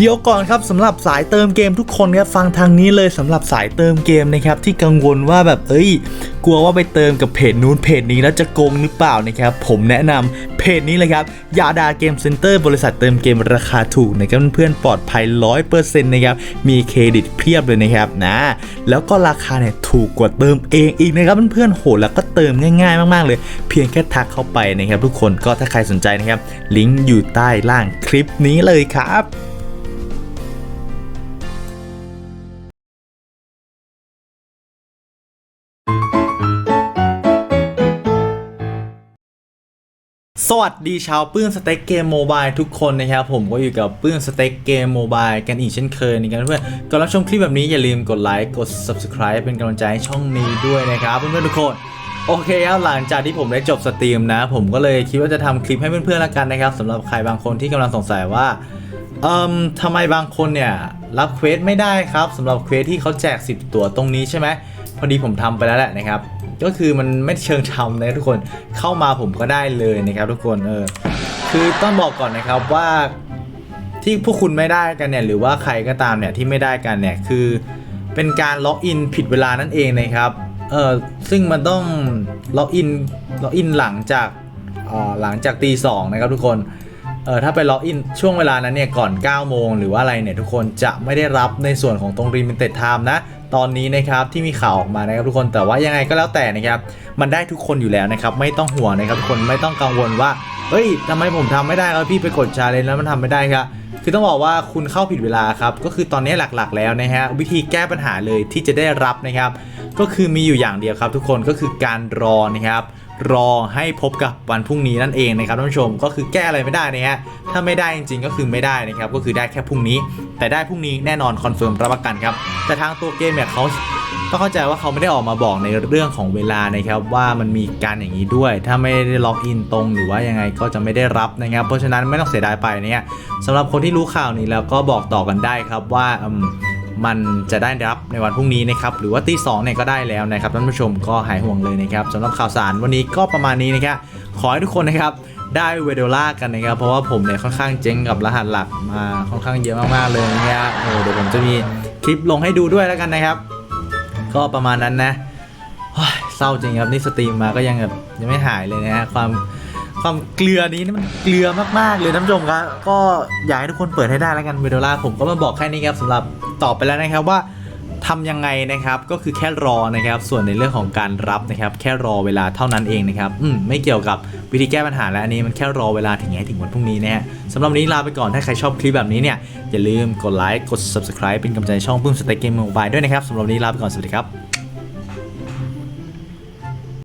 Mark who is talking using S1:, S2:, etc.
S1: เดี๋ยวก่อนครับสำหรับสายเติมเกมทุกคนครับฟังทางนี้เลยสำหรับสายเติมเกมนะครับที่กังวลว่าแบบเอ้ย กลัวว่าไปเติมกับเพจนู้นเพจนี้แล้วจะโกงหรือเปล่านะครับผมแนะนำเพจนี้เลยครับยาดาเกมเซ็นเตอร์บริษัทเติมเกมราคาถูกนะครับเพื่อนๆปลอดภัย 100%นะครับมีเครดิตเพียบเลยนะครับนะแล้วก็ราคาเนี่ยถูกกว่าเติมเองอีกนะครับเพื่อนๆโหแล้วก็เติมง่าย ๆ มากๆ เลย เพียงแค่ทักเข้าไปนะครับทุกคนก็ถ้าใครสนใจนะครับลิงก์อยู่ใต้ล่างคลิปนี้เลยครับ สวัสดีชาวปื้นสเต็กเกมโมบายทุกคนนะครับผมก็อยู่กับปื้นสเต็กเกมโมบายกันอีกเช่นเคยนะครับเพื่อนก่อนรับชมคลิปแบบนี้อย่าลืมกดไลค์กด subscribe เป็นกำลังใจให้ช่องนี้ด้วยนะครับเพื่อนๆทุกคนโอเคครับหลังจากที่ผมได้จบสตรีมนะ ผมก็เลยคิดว่าจะทำคลิปให้เพื่อนๆละกันนะครับสำหรับใครบางคนที่กำลังสงสัยว่าเอ่มทำไมบางคนเนี่ยรับเควสไม่ได้ครับสำหรับเควสที่เขาแจก 10 ตัวตรงนี้ใช่ไหมพอดีผมทำไปแล้วแหละนะครับ ก็คือมันไม่เชิงทำนะทุกคนเข้ามาผมก็ได้เลยนะครับทุกคนเออคือต้องบอกก่อนนะครับว่าที่พวกคุณไม่ได้กันเนี่ยหรือว่าใครก็ตามเนี่ยที่ไม่ได้กันเนี่ยคือเป็นการล็อกอินผิดเวลานั่นเองนะครับเออซึ่งมันต้องล็อกอินล็อกอินหลังจากหลังจากตีสองนะครับทุกคนเออถ้าไปล็อกอินช่วงเวลานั้นเนี่ยก่อน 9 โมงหรือว่าอะไรเนี่ยทุกคนจะไม่ได้รับในส่วนของตรงรีมินเต็ดไทม์นะ ตอนนี้นะครับที่มีข่าวออกมานะครับทุกคนแต่ว่ายังไงก็แล้วแต่นะครับมันได้ทุกคนอยู่แล้วนะครับไม่ต้องห่วงนะครับทุกคนไม่ต้องกังวลว่าเฮ้ยทำไมผมทำไม่ได้ครับพี่ไปกดชาเลนจ์แล้วมันทำไม่ได้ครับคือต้องบอกว่าคุณเข้าผิดเวลาครับก็คือตอนนี้หลักๆ แล้วนะฮะวิธีแก้ปัญหาเลยที่จะได้รับนะครับ ก็คือมีอยู่อย่างเดียวครับ ทุกคนก็คือการรอนะครับ รอให้พบกับวันพรุ่งนี้นั่นเองนะครับท่านผู้ชมก็คือแก้อะไรไม่ได้นะฮะถ้าไม่ได้จริงๆก็คือไม่ได้นะครับก็คือได้แค่พรุ่งนี้ แต่ได้พรุ่งนี้แน่นอนคอนเฟิร์มรับประกันครับแต่ทางตัวเกมเนี่ยเขาต้องเข้าใจว่าเขาไม่ได้ออกมาบอกในเรื่องของเวลานะครับว่ามันมีการอย่างนี้ด้วย ถ้าไม่ได้ล็อกอินตรงหรือว่ายังไงก็จะไม่ได้รับนะครับ เพราะฉะนั้นไม่ต้องเสียดายไปนะฮะสำหรับคนที่รู้ข่าวนี้แล้วก็บอกต่อกันได้ครับว่าอื มันจะได้รับในวันพรุ่งนี้นะครับหรือว่าตีสองเนี่ยก็ได้แล้วนะครับท่านผู้ชมก็หายห่วงเลยนะครับสำหรับข่าวสารวันนี้ก็ประมาณนี้นะครับขอให้ทุกคนนะครับได้เวเดล่ากันนะครับ เพราะว่าผมเนี่ยค่อนข้างเจ๊งกับรหัสหลักมาค่อนข้างเยอะมากๆเลยนะครับโอ้เดี๋ยวผมจะมีคลิปลงให้ดูด้วยแล้วกันนะครับ ก็ประมาณนั้นนะเศร้าจริงครับนี่สตรีมมาก็ยังแบบยังไม่หายเลยนะฮะความ ความเกลือนี้นี่มันเกลือมากๆเลยท่านผู้ชมครับก็อยากให้ทุกคนเปิดให้ได้แล้วกันเวโดล่าผมก็มาบอกแค่นี้ครับสำหรับตอบไปแล้วนะครับว่าทำยังไงนะครับก็คือแค่รอนะครับส่วนในเรื่องของการรับนะครับแค่รอเวลาเท่านั้นเองนะครับอืมไม่เกี่ยวกับวิธีแก้ปัญหาแล้วอันนี้มันแค่รอเวลาถึงไงถึงวันพรุ่งนี้นะฮะสำหรับวันนี้ลาไปก่อนถ้าใครชอบคลิปแบบนี้เนี่ยอย่าลืมกดไลค์กด subscribe เป็นกำลังใจช่องปื้มสเต็กเกมโมบายด้วยนะครับสำหรับวันนี้ลาไปก่อนสวัสดีครับ